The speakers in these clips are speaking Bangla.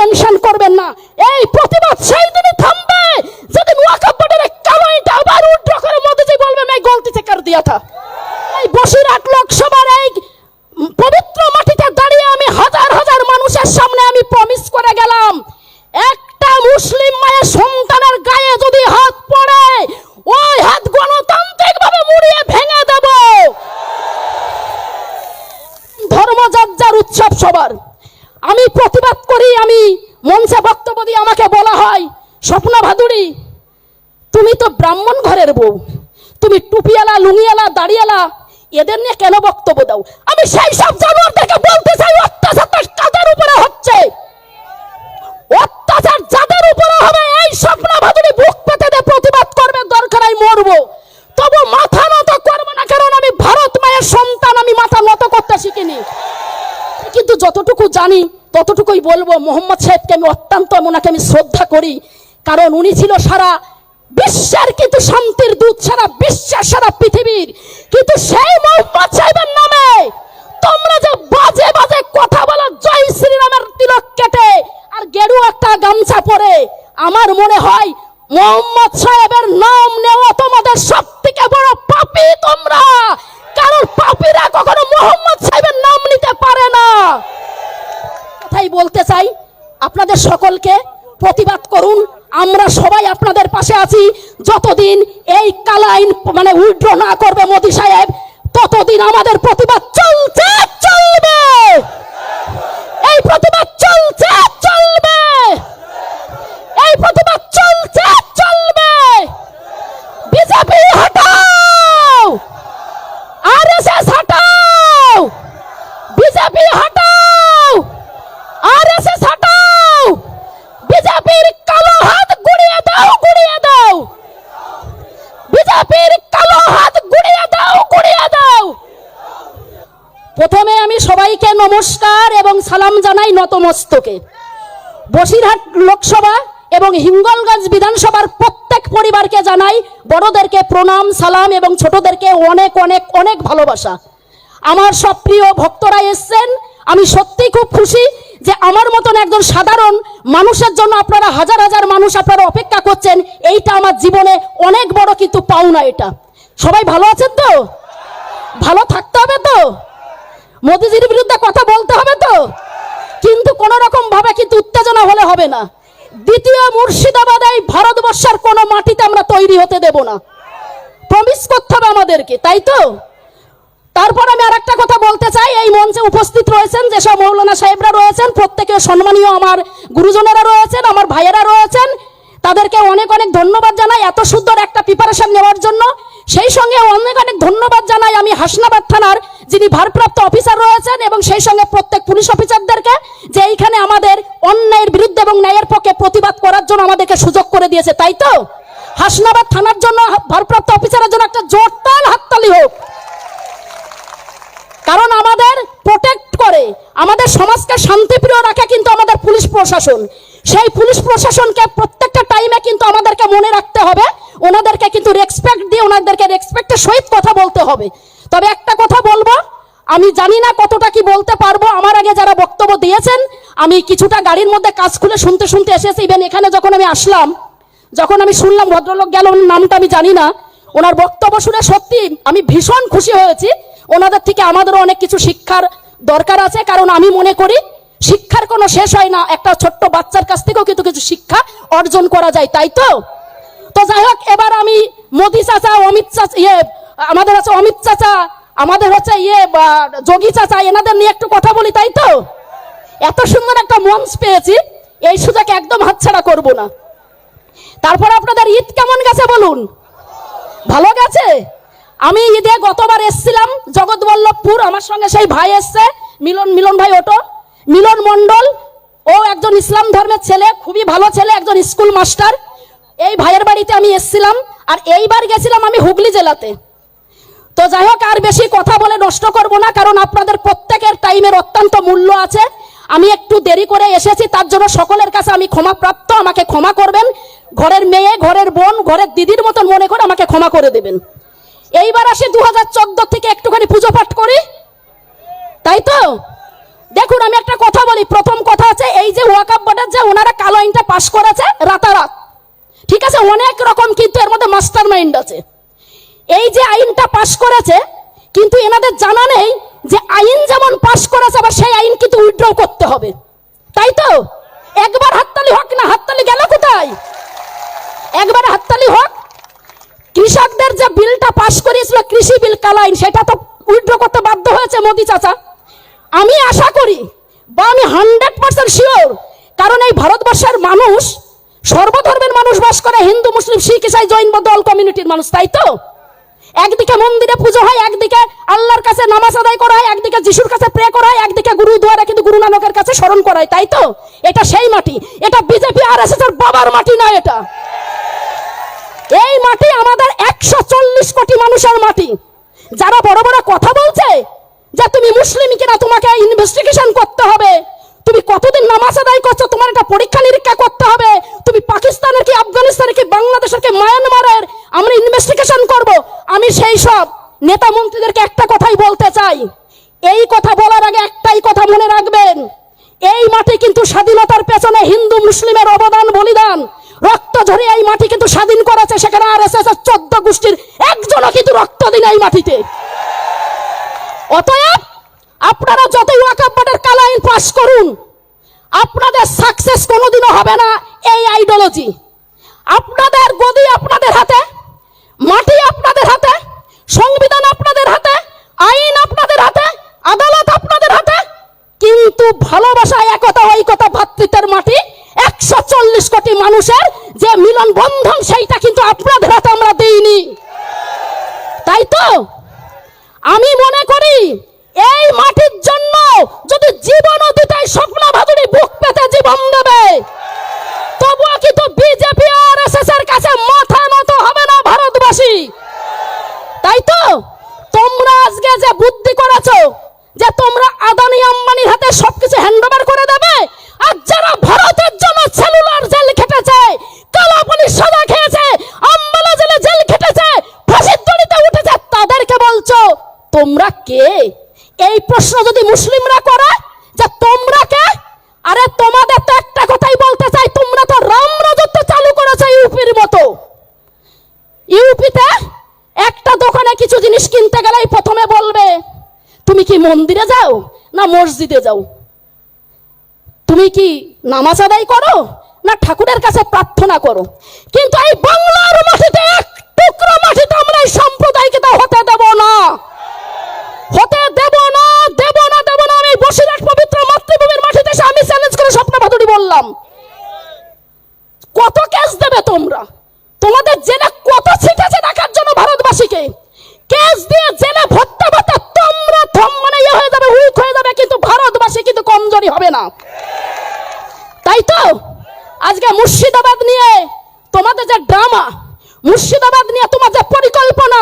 টেনশন করবেন না। এই প্রতিবাদ সেই দিনই থামবে। যেদিন ওয়াকাপ বোর্ডের কামাইটা আবার উড্র করে মধ্যে বলবে আমি গলতিতে কর দিয়া থা এদের নিয়ে কেন বক্তব্য দাও? আমি সেই সব জানোয়ারদেরকে বলতে চাই অত্যাচারটা কাদের উপরে হচ্ছে? অত্যাচার যাদের উপরে হবে, এই স্বপ্ন ভাদুরী বুক পেতে দিয়ে প্রতিবাদ করবে, দরকার মরবো। তবু মাথা নত করব না, কারণ আমি ভারত মায়ের সন্তান, আমি মাথা নত করতে শিখিনি। কিন্তু যতটুকু জানি, ততটুকুই বলব, মোহাম্মদ সাহেবকে আমি অত্যন্ত, ওনাকে আমি শ্রদ্ধা করি। কারণ উনি ছিল সারা বিশ্বের কিন্তু শান্তির দূত, সারা বিশ্বের, সারা পৃথিবীর কিন্তু সেই মোহাম্মদ সাহেবের নামে তোমরা যে বাজে বাজে কথা বলো, জয় শ্রীরামের তিলক কেটে আর গেরু একটা গামছা পরে, আমার মনে হয় মোহাম্মদ সাহেবের নাম নেওয়া তোমাদের সব থেকে বড় পাপি তোমরা। কারণ পাপীরা কখনো মোহাম্মদ সাহেবের নাম নিতে পারে না। কথাই বলতে চাই, আপনাদের সকলকে প্রতিবাদ করুন, আমরা সবাই আপনাদের পাশে আছি, যতদিন আইন মানে উইড্র না করবে মোদী সাহেব ততদিন আমাদের প্রতিবাদ চলছে চলবে এই প্রতিবাদ চলছে চলবে এই প্রতিবাদ চলছে চলবে বিজেপি হটাও আরএসএস হটাও বিজেপি হটাও আরএসএস হটাও বিজেপির কালো হাত গুড়িয়ে দাও গুড়িয়ে দাও বিজেপির কালো হাত গুড়িয়ে দাও গুড়িয়ে দাও প্রথমে আমি সবাইকে নমস্কার এবং সালাম জানাই নতমস্তকে। বসিরহাট লোকসভা এবং হিঙ্গলগঞ্জ বিধানসভার প্রত্যেক পরিবারকে জানাই বড়দেরকে প্রণাম, সালাম এবং ছোটদেরকে অনেক অনেক অনেক ভালোবাসা। আমার সব প্রিয় ভক্তরা এসছেন। আমি সত্যিই খুব খুশি যে আমার মতন একজন সাধারণ মানুষের জন্য আপনারা হাজার হাজার মানুষ আপনারা অপেক্ষা করছেন। এইটা আমার জীবনে অনেক বড় কিন্তু পাওনা এটা। সবাই ভালো আছেন তো? ভালো থাকতে হবে তো? মোদিজির বিরুদ্ধে কথা বলতে হবে তো? কিন্তু কোন রকম ভাবে কিন্তু উত্তেজনা হলে হবে না। দ্বিতীয় মুর্শিদাবাদ এই ভারতবর্ষের কোন মাটিতে আমরা তৈরি হতে দেব না। প্রমিস করতে হবে আমাদেরকে, তাই তো? তারপর আমি আরেকটা কথা বলতে চাই, এই মঞ্চে উপস্থিত রয়েছেন যেসব মৌলানা সাহেবরা রয়েছেন, প্রত্যেকে সম্মানীয় আমার গুরুজনেরা রয়েছেন, আমার ভাইয়েরা রয়েছেন। তাদেরকে অনেক অনেক ধন্যবাদ জানাই এত সুন্দর একটা প্রিপারেশন নেওয়ার জন্য। সেই সঙ্গে অনেক অনেক ধন্যবাদ জানাই আমি হাসনাবাদ থানার যিনি ভারপ্রাপ্ত অফিসার রয়েছেন এবং সেই সঙ্গে প্রত্যেক পুলিশ অফিসারদেরকে যে এইখানে আমাদের অন্যায়ের বিরুদ্ধে এবং ন্যায়ের পক্ষে প্রতিবাদ করার জন্য আমাদেরকে সুযোগ করে দিয়েছে, তাই তো? হাসনাবাদ থানার জন্য ভারপ্রাপ্ত অফিসারের জন্য একটা জোরতাল হাততালি হোক। কারণ আমাদের প্রোটেক্ট করে, আমাদের সমাজকে শান্তিপ্রিয় রাখে কিন্তু আমাদের পুলিশ প্রশাসন। সেই পুলিশ প্রশাসনকে প্রত্যেকটা টাইমে কিন্তু আমাদেরকে মনে রাখতে হবে। ওনাদেরকে কিন্তু রেসপেক্ট দিয়ে ওনাদেরকে রেসপেক্টের সহিত কথা বলতে হবে। তবে একটা কথা বলব, আমি জানি না কতটা কি বলতে পারব। আমার আগে যারা বক্তব্য দিয়েছেন, আমি কিছুটা গাড়ির মধ্যে কাজ খুলে শুনতে শুনতে এসেছি। ইভেন এখানে যখন আমি আসলাম, যখন আমি শুনলাম ভদ্রলোক গেল নামটা আমি জানি না। ওনার বক্তব্য শুনে সত্যি আমি ভীষণ খুশি হয়েছি। ওনাদের থেকে আমাদেরও অনেক কিছু শিক্ষার দরকার আছে। কারণ আমি মনে করি শিক্ষার কোনো শেষ হয় না। একটা ছোট্ট বাচ্চার কাছ থেকেও কিন্তু কিছু শিক্ষা অর্জন করা যায়, তাই তো? তো যাই হোক, এবার আমি মোদি চাচা, অমিত চাচা ইয়ে আমাদের আছে অমিত চাচা, আমাদের হচ্ছে ইয়ে যোগী চাচা, এনাদের নিয়ে একটু কথা বলি, তাই তো? এত সুন্দর একটা মঞ্চ পেয়েছি, এই সুযোগ একদম হাতছাড়া করব না। তারপর আপনাদের ঈদ কেমন গেছে বলুন? ভালো গেছে? আমি ঈদে গতবার এসছিলাম, জগৎবল্লভপুর, আমার সঙ্গে সেই ভাই এসছে, মিলন মিলন ভাই ওটো। মিলন মণ্ডল ও একজন ইসলাম ধর্মের ছেলে, খুবই ভালো ছেলে, একজন স্কুল মাস্টার। এই ভাইয়ের বাড়িতে আমি এসছিলাম আর এইবার গেছিলাম আমি হুগলি জেলাতে। তো যাই হোক, আর বেশি কথা বলে নষ্ট করব না, কারণ আপনাদের প্রত্যেকের টাইমের অত্যন্ত মূল্য আছে। আমি একটু দেরি করে এসেছি, তার জন্য সকলের কাছে আমি ক্ষমা প্রাপ্ত আমাকে ক্ষমা করবেন। ঘরের মেয়ে, ঘরের বোন, ঘরের দিদির মতন মনে করে আমাকে ক্ষমা করে দেবেন। এইবার আসি দু হাজার চোদ্দ থেকে একটুখানি পুজো পাঠ করি। তাই তো? দেখুন, আমি একটা কথা বলি। প্রথম কথা আছে এই যে ওয়াকাপ বোর্ডের যে ওনারা কালো আইনটা পাশ করেছে রাতারাত, ঠিক আছে? অনেক রকম কিন্তু এর মধ্যে মাস্টার মাইন্ড আছে। এই যে আইনটা পাশ করেছে, কিন্তু এনাদের জানা নেই যে আইন যেমন পাশ করেছে, আবার সেই আইন কিন্তু উইথড্র করতে হবে। তাই তো? একবার হাততালি হোক না, হাততালি গেল কোথায়? একবার হাততালি হোক, কৃষকদের যে বিলটা পাশ করিয়েছিল, কৃষি বিল কালাইন সেটা তো উইথড্র করতে বাধ্য হয়েছে মোদি চাচা। আমি আশা করি বা আমি হান্ড্রেড পার্সেন্ট শিওর কারণ এই ভারতবর্ষের মানুষ সর্বধর্মের মানুষ বাস করে, হিন্দু, মুসলিম, শিখ, ইসাই, জৈন, বৌদ্ধ অল কমিউনিটির মানুষ, তাই তো? একদিকে মন্দিরে পুজো হয়, একদিকে আল্লাহর কাছে নামাজ আদায় করা হয়, একদিকে যিশুর কাছে প্রে করা হয়, একদিকে গুরু দুয়ারে কিন্তু গুরু নানকের কাছে স্মরণ করা হয়, তাই তো? এটা সেই মাটি, এটা বিজেপি আর এস এর বাবার মাটি না এটা? এই মাটি আমাদের একশো চল্লিশ কোটি মানুষের মাটি। যারা বড় বড় কথা বলছে যে তুমি মুসলিম কিনা, তোমাকে ইনভেস্টিগেশন করতে হবে। তুমি কতদিন নামাজ আদায় করছ, তোমার একটা পরীক্ষা নিরীক্ষা করতে হবে। তুমি পাকিস্তানের কি, আফগানিস্তানের কি, বাংলাদেশের কি, মায়ানমারের? আমরা ইনভেস্টিগেশন করব। আমি সেই সব নেতা মন্ত্রীদেরকে একটা কথাই বলতে চাই। এই কথা বলার আগে একটাই কথা মনে রাখবেন। এই মাটি কিন্তু স্বাধীনতার পেছনে হিন্দু মুসলিমের অবদান, বলিদান। রক্ত ঝরে এই মাটি কিন্তু স্বাধীন করেছে, সেখানে আর এস এস চোদ্দ গোষ্ঠীর একজনও কিন্তু রক্ত দিন এই মাটিতে। অতএব আপনারা যতই ওয়াকাব্বাটের কালা আইন পাস করুন, আপনাদের সাকসেস কোনোদিনও হবে না এই আইডিওলজি আপনাদের গদি আপনাদের হাতে, মাটি আপনাদের হাতে, সংবিধান আপনাদের হাতে, আইন আপনাদের হাতে, আদালত আপনাদের হাতে, কিন্তু ভালোবাসা একতা ঐকতা ভাতৃত্বের মাটি একশো চল্লিশ কোটি মানুষের যে মিলন বন্ধন সেইটা কিন্তু আপনাদের হাতে আমরা দিইনি। তাই তো? আমি মনে করি এই মাটির জন্য যদি জীবন দিতে স্বপ্না ভাদুরী বুক পেতে জীবন দেবে, তবুও কিন্তু বিজেপি আর এস এর কাছে মাথা নত হবে না ভারতবাসী। তাই তো তোমরা আজকে যে বুদ্ধি করেছ যে তোমরা আদানি আম্বানির হাতে সবকিছু হ্যান্ডওভার করে দেবে, আর যারা ভারতের জন্য সেলুলার জেল খেটেছে কালাপানি সাদা খেয়েছে, আম্বালা জেলে জেল খেটেছে তোমরা কে? এই প্রশ্ন যদি মুসলিমরা করে, যে তোমরা কে? আরে তোমাদের তো একটা কথাই বলতে চাই, তোমরা তো রাম রাজত্ব চালু করেছ ইউপির মতো। ইউপিতে একটা দোকানে কিছু জিনিস কিনতে গেলেই প্রথমে বলবে, তুমি কি মন্দিরে যাও না মসজিদে যাও? তুমি কি নামাজ আদায় করো না ঠাকুরের কাছে প্রার্থনা করো? কিন্তু এই বাংলার মাটিতে এক টুকরো মাটিতে আমরা এই সম্প্রদায়কে তো হতে দেব না হতে দেব না দেব না দেব না আমি বসিরহাট পবিত্র মাতৃভূমির মাটিতে এসে আমি চ্যালেঞ্জ করে স্বপ্ন ভাদুরী বললাম কত কেস দেবে তোমরা তোমাদের জেলে কত ছিটেছে দেখার জন্য ভারতবাসীকে কেস দিয়ে জেলে ভর্তা ভর্তা তোমরা থম মানে ইয়ে হয়ে যাবে উইক হয়ে যাবে কিন্তু ভারতবাসী কিন্তু কমজোরি হবে না তাই তো আজকে মুর্শিদাবাদ নিয়ে তোমাদের যে ড্রামা মুর্শিদাবাদ নিয়ে তোমার যে পরিকল্পনা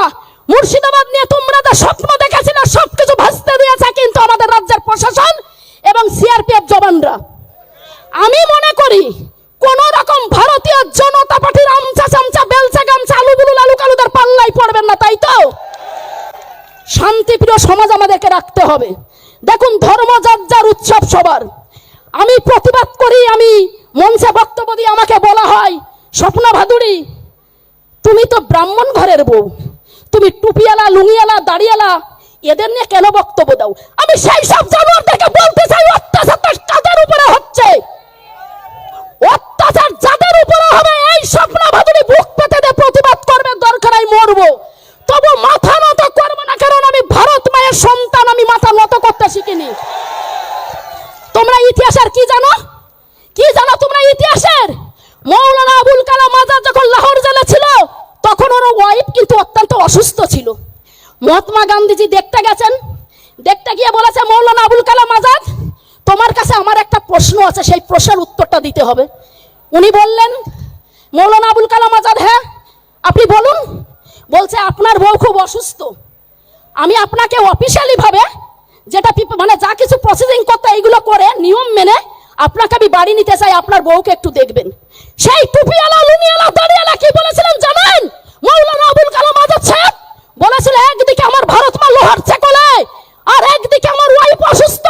মুর্শিদাবাদ নিয়ে তোমরা যে স্বপ্ন দেখেছিলে সবকিছু ভাসতে দিয়েছে কিন্তু আমাদের রাজ্যের প্রশাসন এবং সিআরপিএফ জওয়ানরা আমি মনে করি কোন রকম ভারতীয় জনতা পার্টির আমচা চামচা বেলচা গামচা আলু বুলু লালু কালুদের পাল্লাই পড়বেন না তাই তো শান্তিপ্রিয় সমাজ আমাদেরকে রাখতে হবে দেখুন ধর্ম যার যার উৎসব সবার আমি প্রতিবাদ করি আমি মঞ্চে বক্তব্য দিয়ে আমাকে বলা হয় স্বপ্না ভাদুরী তুমি তো ব্রাহ্মণ ঘরের বউ। তুমি টুপিয়ালা লুঙ্গিয়ালা দাড়িয়ালা এদের নিয়ে কেন বক্তব্য দাও? আমি সেই সব জানোয়ারদেরকে বলতে চাই, অত্যাচার কাদের উপরে হচ্ছে? অত্যাচার যাদের উপরে হবে, এই স্বপ্ন ভাদুরী বুক পেতে প্রতিবাদ করবে দরকার আমি মরবো। তবু মাথা নত করব না, কারণ আমি ভারত মায়ের সন্তান, আমি মাথা নত করতে শিখিনি। তোমরা ইতিহাসের কি জানো? কি জানো তোমরা ইতিহাসের? মৌলানা আবুল কালাম আজাদ যখন লাহোর জেলে ছিল তখন ওর ওয়াইফ কিন্তু অত্যন্ত অসুস্থ ছিল। মহাত্মা গান্ধীজি দেখতে গেছেন। দেখতে গিয়ে বলেছে, মৌলানা আবুল কালাম আজাদ, তোমার কাছে আমার একটা প্রশ্ন আছে, সেই প্রশ্নের উত্তরটা দিতে হবে। উনি বললেন, মৌলানা আবুল কালাম আজাদ হ্যাঁ আপনি বলুন। বলছে, আপনার বউ খুব অসুস্থ। আমি আপনাকে অফিসিয়ালি ভাবে যেটা মানে যা কিছু প্রসেসিং করতে এইগুলো করে, নিয়ম মেনে আপনাকে আমি বাড়ি নিতে চাই, আপনার বউকে একটু দেখবেন। সেই টুপিওয়ালা লুনিওয়ালা দাঁড়িয়ালা কি বলেছিলেন জানেন? মৌলানা আবুল কালাম আজাদ সাহেব বলেছিল একদিকে আমার ভারত মা লোহার চেকলে, আর একদিকে আমার ওয়াইফ অসুস্থ।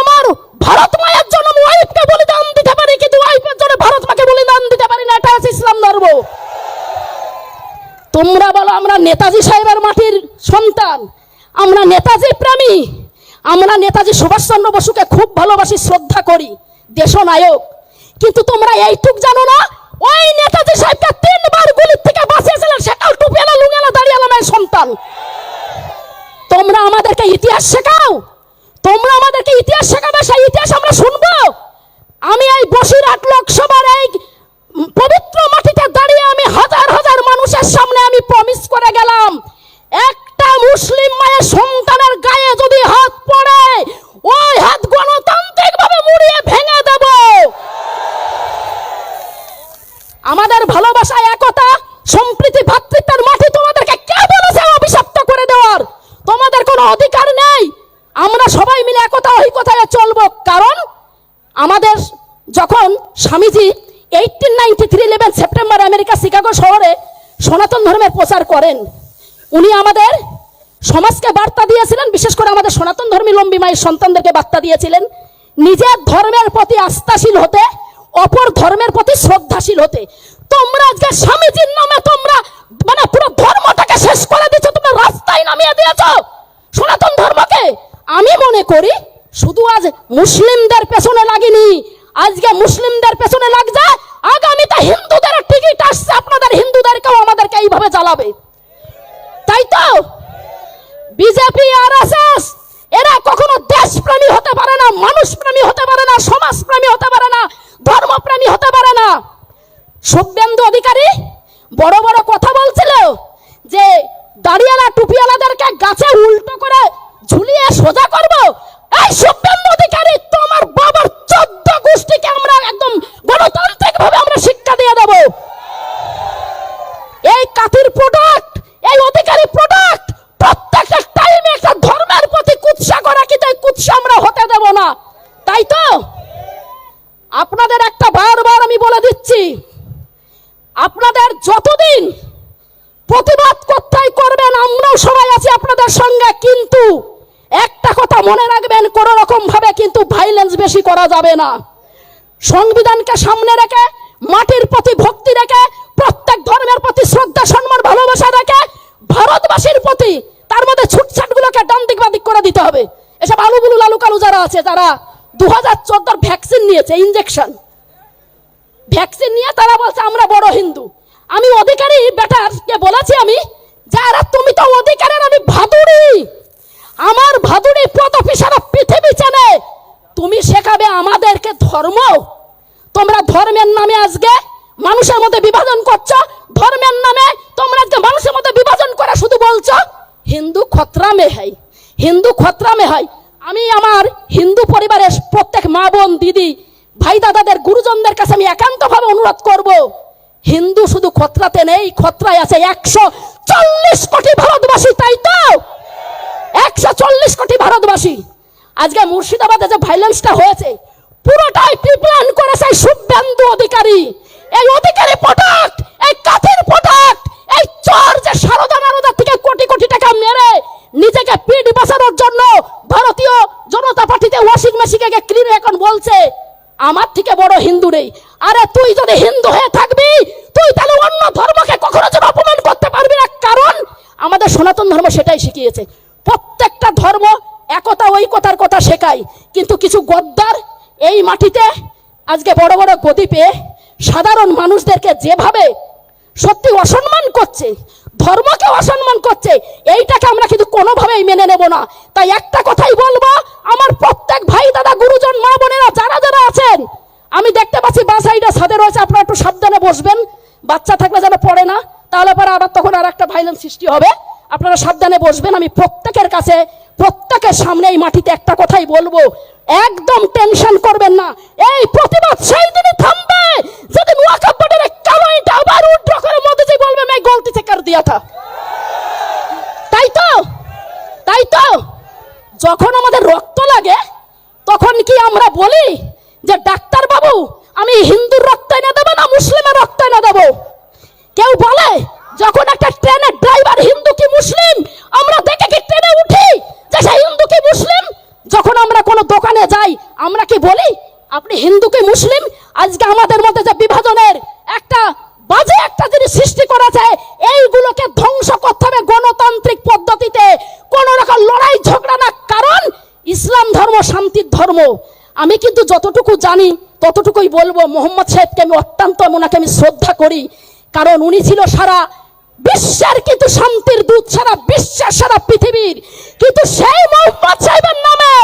আমার ভারত মায়ের জন্য আমি ওয়াইফকে বলিদান দিতে পারি, কিন্তু ওয়াইফের জন্য ভারত মাকে বলিদান দিতে পারি না, এটা আছে ইসলাম ধর্ম। তোমরা বলো, আমরা নেতাজি সাহেবের মাটির সন্তান, আমরা নেতাজি প্রেমী, আমরা নেতাজি সুভাষচন্দ্র বসুকে খুব ভালোবাসি, শ্রদ্ধা করি, দেশনায়ক। কিন্তু তোমরা এইটুক জানো না ওই নেতাজি সাহেবকে তিনবার গুলির থেকে বাঁচিয়েছিলেন সেটাও টুপিয়ালা লুঙ্গেলা দাঁড়িয়ে সন্তান। তোমরা আমাদেরকে ইতিহাস শেখাও। তোমরা আমাদেরকে ইতিহাস শেখাবে, সেই ইতিহাস আমরা শুনব। আমি এই বসিরহাট লোকসভার এই পবিত্র মাটিতে দাঁড়িয়ে আমি হাজার হাজার মানুষের সামনে আমি প্রমিস করে গেলাম, একটা মুসলিম মায়ের সন্তানের গায়ে যদি হাত পড়ে, ওই হাত গণতান্ত্রিক ভাবে মুড়িয়ে ভেঙে দেব। আমাদের ভালোবাসা একতা, সম্প্রীতি, ভাতৃত্বের মাটি তোমাদেরকে কে বলেছে অভিশপ্ত করে দেওয়ার? তোমাদের কোনো অধিকার নেই। আমরা সবাই মিলে একতা ওই কথায় চলবো। কারণ আমাদের যখন Swamiji eighteen ninety three eleven September America, Chicago শহরে সনাতন ধর্মের প্রচার করেন, উনি আমাদের সমাজকে বার্তা দিয়েছিলেন, বিশেষ করে আমাদের সনাতন ধর্মী লম্বী মায়ের সন্তানদেরকে বার্তা দিয়েছিলেন, নিজের ধর্মের প্রতি আস্থাশীল হতে অপর ধর্মের প্রতি শ্রদ্ধাশীল হতে। তোমরা আজকে স্বামীজির নামে তোমরা মানে পুরো ধর্মটাকে শেষ করে দিচ্ছ তোমরা রাস্তায় নামিয়ে দিয়েছ। সনাতন ধর্মকে। আমি মনে করি শুধু আজ মুসলিমদের পেছনে লাগেনি। আজকে মুসলিমদের পেছনে লাগছে, আগামীতে হিন্দুদের টিকিট আসছে, আপনাদের হিন্দুদেরকেও আমাদেরকে এইভাবে জ্বালাবে। তাই তো? বিজেপি আর এরা কখনো দেশপ্রেমী হতে পারে না, মানুষপ্রেমী হতে পারে না, সমাজপ্রেমী হতে পারে না। ধর্মপ্রেমী হতে পারে না। শুভেন্দু অধিকারী বড় বড় কথা বলছিল যে দাঁড়িয়ালা টুপিওয়ালাদেরকে গাছে উল্টো করে ঝুলিয়ে সোজা করব। এই শুভেন্দু অধিকারী, তোমার বাবার চোদ্দ গোষ্ঠীকে আমরা একদম গণতান্ত্রিক ভাবে আমরা শিক্ষা দিয়ে দেব। এই কাতির প্রোডাক্ট এই অধিকারী প্রোডাক্ট প্রত্যেকটা টাইমে একটা ধর্মের প্রতি কুৎসা করা কিন্তু কুৎসা আমরা হতে দেব না। তাই তো? আপনাদের একটা বারবার আমি বলে দিচ্ছি, আপনাদের যতদিন প্রতিবাদ করতেই করবেন, আমরাও সবাই আছি আপনাদের সঙ্গে, কিন্তু একটা কথা মনে রাখবেন, কোন রকম ভাবে কিন্তু ভাইলেন্স বেশি করা যাবে না। সংবিধানকে সামনে রেখে, মাটির প্রতি ভক্তি রেখে, প্রত্যেক ধর্মের প্রতি শ্রদ্ধা, সম্মান, ভালোবাসা রেখে, ভারতবাসীর প্রতি তার মধ্যে ছুটছাট গুলোকে ডান দিক বাদিক করে দিতে হবে। এসব আলু বুলু লালু কালু যারা আছে যারা দু হাজার চোদ্দোর ভ্যাকসিন নিয়েছে ইঞ্জেকশন ভ্যাকসিন নিয়ে তারা বলছে, আমরা বড় হিন্দু। আমি অধিকারী বেটারকে বলেছি আমি, যারা তুমি তো অধিকারের আমি ভাদুড়ি। আমার ভাদুড়ি পদপি সারা পৃথিবী চেনে। তুমি শেখাবে আমাদেরকে ধর্ম। তোমরা ধর্মের নামে আজকে মানুষের মধ্যে বিভাজন করছ। ধর্মের নামে তোমরা আজকে মানুষের মধ্যে বিভাজন করে শুধু বলছো, হিন্দু খতরা মে হয় হিন্দু খতরা মে হয় আমি আমার হিন্দু পরিবারের প্রত্যেক মা বোন, দিদি, ভাই দাদাদের, গুরুজনদের কাছে আমি একান্তভাবে অনুরোধ করব, হিন্দু শুধু খতরাতে নেই, খতরায় আছে একশো চল্লিশ কোটি ভারতবাসী, তাই তো? একশো চল্লিশ কোটি ভারতবাসী। আজকে মুর্শিদাবাদে যে ভাইলেন্সটা হয়েছে, পুরোটাই প্রিপ্ল্যান করেছে শুভেন্দু অধিকারী। এই অধিকারী প্রোডাক্ট এই কাঠের প্রোডাক্ট এই চর যে সারদা নারদা থেকে কোটি কোটি টাকা মেরে নিজেকে পিঠ বাঁচানোর জন্য ভারতীয় জনতা পার্টিতে ওয়াশিং মেশিনকে ক্লিন এখন বলছে আমার থেকে বড় হিন্দু নেই আরে তুই যদি হিন্দু হয়ে থাকবি তুই তাহলে অন্য ধর্মকে কখনো যেন অপমান করতে পারবি না কারণ আমাদের সনাতন ধর্ম সেটাই শিখিয়েছে প্রত্যেকটা ধর্ম একতা ঐকতার কথা শেখায় কিন্তু কিছু গদ্দার এই মাটিতে আজকে বড় বড় গদি পেয়ে সাধারণ মানুষদেরকে যেভাবে সত্যি অসম্মান করছে, ধর্মকে অসম্মান করছে, এইটাকে আমরা কিন্তু কোনোভাবেই মেনে নেব না। তাই একটা কথাই বলব, আমার প্রত্যেক ভাই দাদা, গুরুজন, মা বোনেরা যারা যারা আছেন, আমি দেখতে পাচ্ছি বা সাইডে ছাদে রয়েছে, আপনারা একটু সাবধানে বসবেন, বাচ্চা থাকলে যেন পড়ে না, তাহলে পরে আবার তখন আর একটা ভাইলেন্স সৃষ্টি হবে। আপনারা সাবধানে বসবেন, আমি প্রত্যেকের কাছে প্রত্যেকের সামনে এই মাটিতে একটা কথাই বলব, একদম টেনশন করবেন না। এই প্রতিবাদ সেই দিনই থামবে। যেদিন ওয়াকফ বোর্ডের কামাইটা আবার উড্র করে মোদিজি বলবে আমি গলতি থেকে দিয়া থা। তাই তো? তাই তো? যখন আমাদের রক্ত লাগে, তখন কি আমরা বলি যে, ডাক্তার বাবু, আমি হিন্দুর রক্ত এনে দেবো না, মুসলিমের রক্ত এনে দেবো? কেউ বলে যখন একটা ট্রেনের ড্রাইভার হিন্দু কি মুসলিম, আমরা দেখে কি ট্রেনে উঠি যে সে হিন্দু কি মুসলিম? যখন আমরা কোনো দোকানে যাই, আমরা কি বলি, আপনি হিন্দু কি মুসলিম? আজকে আমাদের মধ্যে যে বিভাজনের একটা বাজে একটা জিনিস সৃষ্টি করেছে, এইগুলোকে ধ্বংস করতে হবে গণতান্ত্রিক পদ্ধতিতে। কোন রকম লড়াই, ঝগড়া না, কারণ ইসলাম ধর্ম, শান্তির ধর্ম। আমি কিন্তু যতটুকু জানি, ততটুকুই বলব, মোহাম্মদ সাহেবকে আমি অত্যন্ত, ওনাকে আমি শ্রদ্ধা করি। কারণ উনি ছিল সারা বিশ্বের কিন্তু শান্তির দূত সারা বিশ্বের সারা পৃথিবীর কিন্তু সেই মোহাম্মদ সাহেবের নামে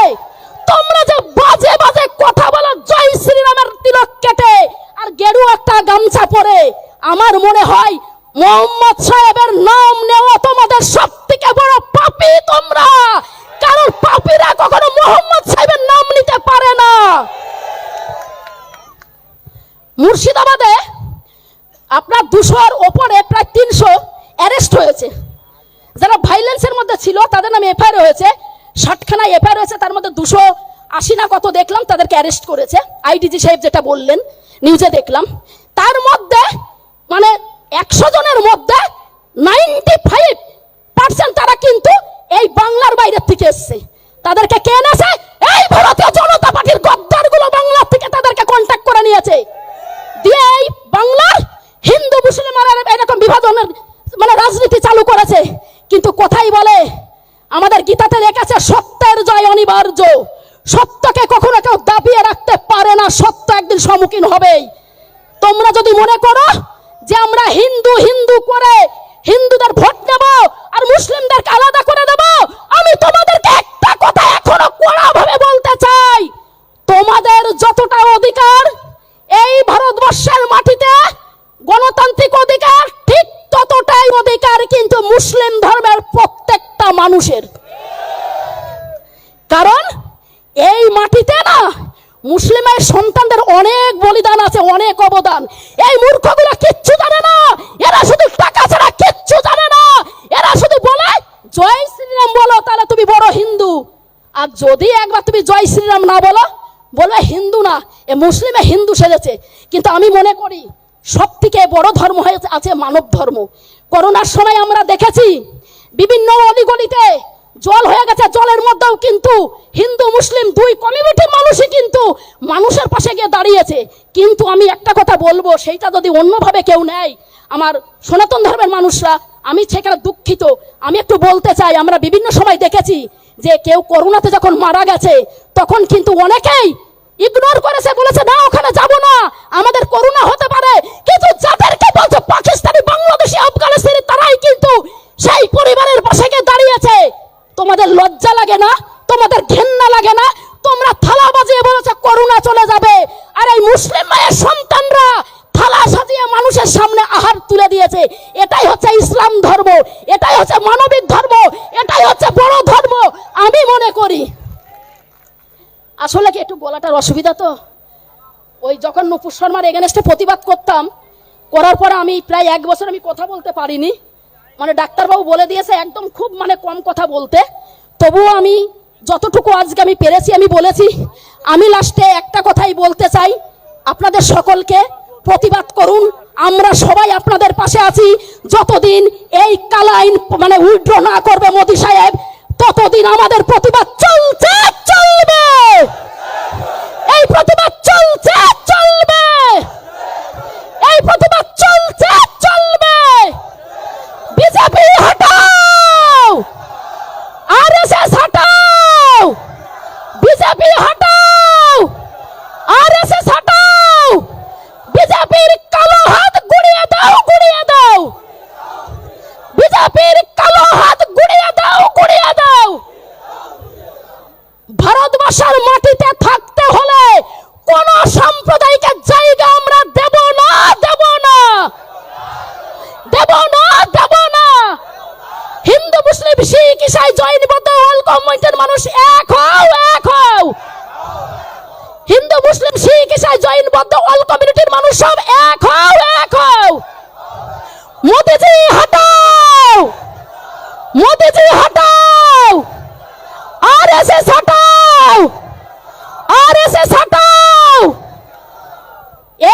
তোমরা যে বাজে বাজে কথা বলো, জয় শ্রীরামের তিলক কেটে আর গেরু একটা গামছা পরে, আমার মনে হয় মোহাম্মদ সাহেবের নাম নেওয়া তোমাদের সব থেকে বড় পাপি তোমরা কারণ পাপীরা কখনো মোহাম্মদ সাহেবের নাম নিতে পারে না মুর্শিদাবাদে আপনার দুশোর ওপরে প্রায় তিনশো অ্যারেস্ট হয়েছে যারা ভাইলেন্সের মধ্যে ছিল তাদের নামে এফআইআর হয়েছে ষাটখানা এফআইআর হয়েছে তার মধ্যে দুশো আশি না কত দেখলাম, তাদেরকে অ্যারেস্ট করেছে। আইডিজি সাহেব যেটা বললেন নিউজে দেখলাম। তার মধ্যে মানে একশো জনের মধ্যে নাইনটি ফাইভ পার্সেন্ট তারা কিন্তু এই বাংলার বাইরের থেকে এসছে। তাদেরকে কে এনেছে? এই ভারতীয় জনতা পার্টির গদ্দারগুলো বাংলার থেকে তাদেরকে কন্ট্যাক্ট করে নিয়েছে। দিয়ে এই বাংলার হিন্দু মুসলমানের এরকম বিভাজনের মানে রাজনীতি চালু করেছে। কিন্তু কোথায় বলে? আমাদের গীতাতে লেখা আছে, সত্যের জয় অনিবার্য। সত্যকে কখনো কেউ দাবিয়ে রাখতে পারে না, সত্য একদিন সম্মুখীন হবেই। তোমরা যদি মনে করো যে আমরা হিন্দু হিন্দু করে হিন্দুদের ভোট নেব আর মুসলিমদেরকে আলাদা করে দেব, আমি তোমাদেরকে একটা কথা এখনও ভাবে বলতে চাই। তোমাদের যতটা অধিকার এই ভারতবর্ষের মাটিতে, গণতান্ত্রিক অধিকার ঠিক ততটাই অধিকার কিন্তু মুসলিম ধর্মের প্রত্যেকটা মানুষের। কারণ এই মাটিতে না মুসলিমের সন্তানদের অনেক বলিদান আছে, অনেক অবদান। এই মূর্খগুলো কিচ্ছু জানে না। এরা শুধু টাকা ছাড়া কিচ্ছু জানে না। এরা শুধু বলে, জয় শ্রীরাম বলো, তাহলে তুমি বড় হিন্দু। আর যদি একবার তুমি জয় শ্রীরাম না বলো, বলবে হিন্দু না। এ মুসলিমে হিন্দু সেজেছে। কিন্তু আমি মনে করি সব থেকে বড় ধর্ম হয়েছে আছে মানব ধর্ম। করোনার সময় আমরা দেখেছি, বিভিন্ন অলিগলিতে জল হয়ে গেছে জলের মধ্যেও কিন্তু হিন্দু, মুসলিম দুই কমিউনিটির মানুষই কিন্তু মানুষের পাশে গিয়ে দাঁড়িয়েছে। কিন্তু আমি একটা কথা বলব, সেইটা যদি অন্যভাবে কেউ নেয়, আমার সনাতন ধর্মের মানুষরা, আমি সেখানে দুঃখিত। আমি একটু বলতে চাই, আমরা বিভিন্ন সময় দেখেছি যে কেউ করোনাতে যখন মারা গেছে, তখন কিন্তু অনেকেই ইগনোর করেছে, বলেছে, না, ওখানে যাব না, আমাদের করোনা হতে পারে। কিন্তু যাদেরকে বলছে, পাকিস্তানি, বাংলাদেশি, আফগানিস্তানি, তারাই কিন্তু সেই দাঁড়িয়েছে তোমাদের লজ্জা লাগে না? তোমাদের ঘেন্না লাগে না? তোমরা থালা বাজিয়ে বলেছে করোনা চলে যাবে। আর এই মুসলিম মায়ের সন্তানরা থালা সাজিয়ে মানুষের সামনে আহার তুলে দিয়েছে। এটাই হচ্ছে ইসলাম ধর্ম। এটাই হচ্ছে মানবিক ধর্ম। এটাই হচ্ছে বড় ধর্ম, আমি মনে করি। আসলে কি একটু বলাটার অসুবিধা তো? ওই যখন নুপুর শর্মার এগেনস্টে প্রতিবাদ করতাম, করার পর আমি প্রায় এক বছর আমি কথা বলতে পারিনি। মানে ডাক্তারবাবু বলে দিয়েছে একদম খুব মানে কম কথা বলতে। তবুও আমি যতটুকু আজকে আমি পেরেছি, আমি বলেছি। আমি লাস্টে একটা কথাই বলতে চাই, আপনাদের সকলকে প্রতিবাদ করুন। আমরা সবাই আপনাদের পাশে আছি। যতদিন এই কালা আইন মানে উইথড্র না করবে মোদি সাহেব, ততদিন আমাদের প্রতিবাদ চলছে, চলবে। এই প্রতিবাদ চলছে, চলবে। এই প্রতিবাদ চলছে। বিজেপি হটাও! আরএসএস হটাও! বিজেপি হটাও আরএসএস হটাও বিজেপির কালো হাত গুড়িয়ে দাও গুড়িয়ে দাও বিজেপির কালো হাত গুড়িয়ে দাও গুড়িয়ে দাও ভারতবর্ষের মাটিতে থাকতে হলে কোন সাম্প্রদায়িক জায়গা আমরা দেব না দেব না দেব না দেব না হিন্দু মুসলিম শিখ ইসাই জৈন বৌদ্ধ অল কমিউনিটির মানুষ এক হও এক হও হিন্দু মুসলিম শিখ ইসাই জৈন বৌদ্ধ অল কমিউনিটির মানুষ সব এক হও এক হও মোদিজি হটাও মোদিজি হটাও আরএসএস হটাও আরএসএস হটাও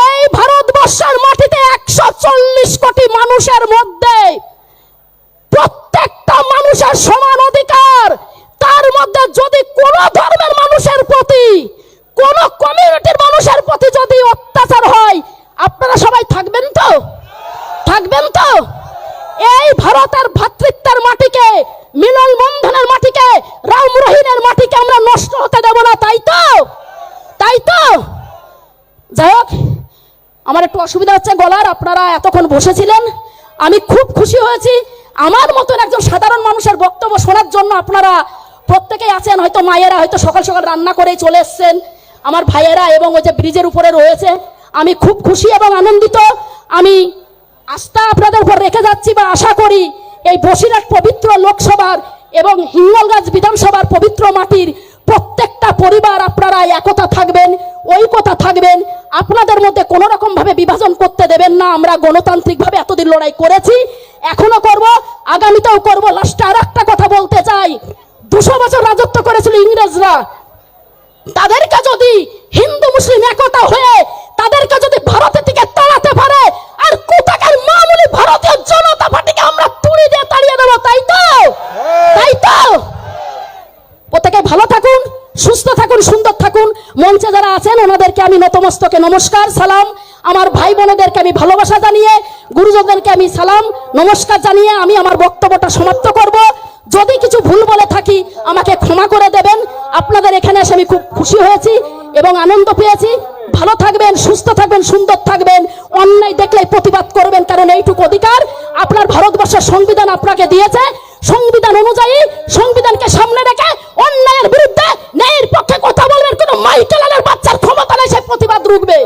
এই ভারতবর্ষের মাটিতে একশো চল্লিশ কোটি মানুষের মধ্যে প্রত্যেকটা মানুষের সমান অধিকার। তার মধ্যে যদি কোন ধর্মের মানুষের প্রতি, কোন কমিউনিটির মানুষের প্রতি যদি অত্যাচার হয়, আপনারা সবাই থাকবেন তো? থাকবেন তো? এই ভারতের ভ্রাতৃত্বের মাটিকে, মিলন বন্ধনের মাটিকে, রাম রহিনের মাটিকে আমরা নষ্ট হতে দেব না, তাই তো? তাই তো? যাই হোক আমার একটু অসুবিধা হচ্ছে গলার, আপনারা এতক্ষণ বসেছিলেন। আমি খুব খুশি হয়েছি। আমার মতন একজন সাধারণ মানুষের বক্তব্য শোনার জন্য আপনারা প্রত্যেকেই আছেন। হয়তো মায়েরা হয়তো সকাল সকাল রান্না করেই চলে এসছেন। আমার ভাইয়েরা এবং ওই যে ব্রিজের উপরে রয়েছে। আমি খুব খুশি এবং আনন্দিত। আমি আস্থা আপনাদের উপর রেখে যাচ্ছি বা আশা করি এই বসিরহাট পবিত্র লোকসভার এবং হিঙ্গলগাছ বিধানসভার পবিত্র মাটির প্রত্যেকটা পরিবার আপনারা একতা থাকবেন ঐকতা থাকবেন, আপনাদের মধ্যে কোনো রকম ভাবে বিভাজন করতে দেবেন না, আমরা গণতান্ত্রিক ভাবে এতদিন লড়াই করেছি, এখনও করব, আগামীতেও করব লাস্টে আর একটা কথা বলতে চাই, দুশো বছর রাজত্ব করেছিল ইংরেজরা। তাদেরকে যদি হিন্দু, মুসলিম একতা হয়ে, তাদেরকে যদি ভারতের দিকে তাড়াতে পারে, আর কোথাকার মামুলি ভারতীয় জনতা পার্টিকে আছেন আমি নতমস্তকে নমস্কার, সালাম। আমার ভাই বোনেদেরকে আমি ভালোবাসা জানিয়ে, গুরুজনদেরকে আমি সালাম, নমস্কার জানিয়ে আমি আমার বক্তব্যটা সমাপ্ত করব। যদি কিছু ভুল বলে থাকি, আমাকে ক্ষমা করে দেবেন। আপনাদের এখানে এসে আমি খুব খুশি হয়েছি এবং আনন্দ পেয়েছি। ভালো থাকবেন, সুস্থ থাকবেন, সুন্দর থাকবেন। অন্যায় দেখলে প্রতিবাদ করবেন, কারণ এইটুকু অধিকার। আপনার ভারতবর্ষের সংবিধান আপনাকে দিয়েছে। সংবিধান অনুযায়ী সংবিধানকে সামনে রুখবে